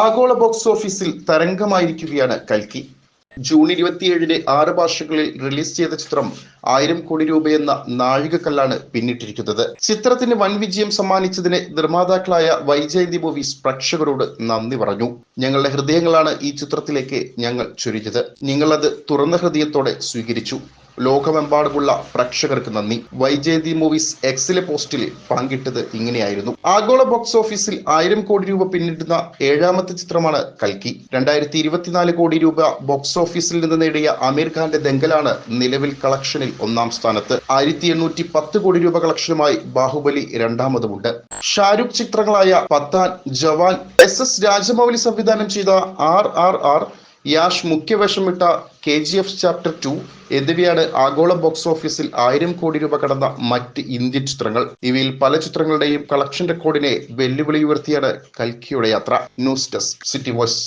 ആഗോള ബോക്സ് ഓഫീസിൽ തരംഗമായിരിക്കുകയാണ് കൽക്കി. ജൂൺ ഇരുപത്തിയേഴിന് ആറ് ഭാഷകളിൽ റിലീസ് ചെയ്ത ചിത്രം ആയിരം കോടി രൂപയെന്ന നാഴികക്കല്ലാണ് പിന്നിട്ടിരിക്കുന്നത്. ചിത്രത്തിന് വൻ വിജയം സമ്മാനിച്ചതിന് നിർമ്മാതാക്കളായ വൈജയന്തി മൂവീസ് പ്രേക്ഷകരോട് നന്ദി പറഞ്ഞു. ഞങ്ങളുടെ ഹൃദയങ്ങളാണ് ഈ ചിത്രത്തിലേക്ക് ഞങ്ങൾ ചുരിഞ്ഞത്. നിങ്ങളത് തുറന്ന ഹൃദയത്തോടെ സ്വീകരിച്ചു. ലോകമെമ്പാടുമുള്ള പ്രേക്ഷകർക്ക് നന്ദി. വൈജയന്തി മൂവീസ് എക്സിലെ പോസ്റ്റിൽ പങ്കിട്ടത് ഇങ്ങനെയായിരുന്നു. ആഗോള ബോക്സ് ഓഫീസിൽ ആയിരം കോടി രൂപ പിന്നിടുന്ന ഏഴാമത്തെ ചിത്രമാണ് കൽക്കി. രണ്ടായിരത്തി ഇരുപത്തിനാല് കോടി രൂപ ബോക്സ് ഓഫീസിൽ നിന്ന് നേടിയ അമീർ ഖാന്റെ ദങ്കലാണ് നിലവിൽ കളക്ഷനിൽ ഒന്നാം സ്ഥാനത്ത്. ആയിരത്തി എണ്ണൂറ്റി പത്ത് കോടി രൂപ കളക്ഷനുമായി ബാഹുബലി രണ്ടാമതുമുണ്ട്. ഷാരൂഖ് ചിത്രങ്ങളായ പത്താൻ ജവാൻ എസ് എസ് രാജമൗലി സംവിധാനം ചെയ്ത R R R Yash മുഖ്യവേഷമിട്ട K G F chapter two എന്നിവയാണ് ആഗോള ബോക്സ് ഓഫീസിൽ ആയിരം കോടി രൂപ കടന്ന മറ്റ് ഇന്ത്യൻ ചിത്രങ്ങൾ. ഇവയിൽ പല ചിത്രങ്ങളുടെയും കളക്ഷൻ റെക്കോർഡിനെ വെല്ലുവിളി ഉയർത്തിയാണ് കൽക്കിയുടെ യാത്ര. News desk City Voice.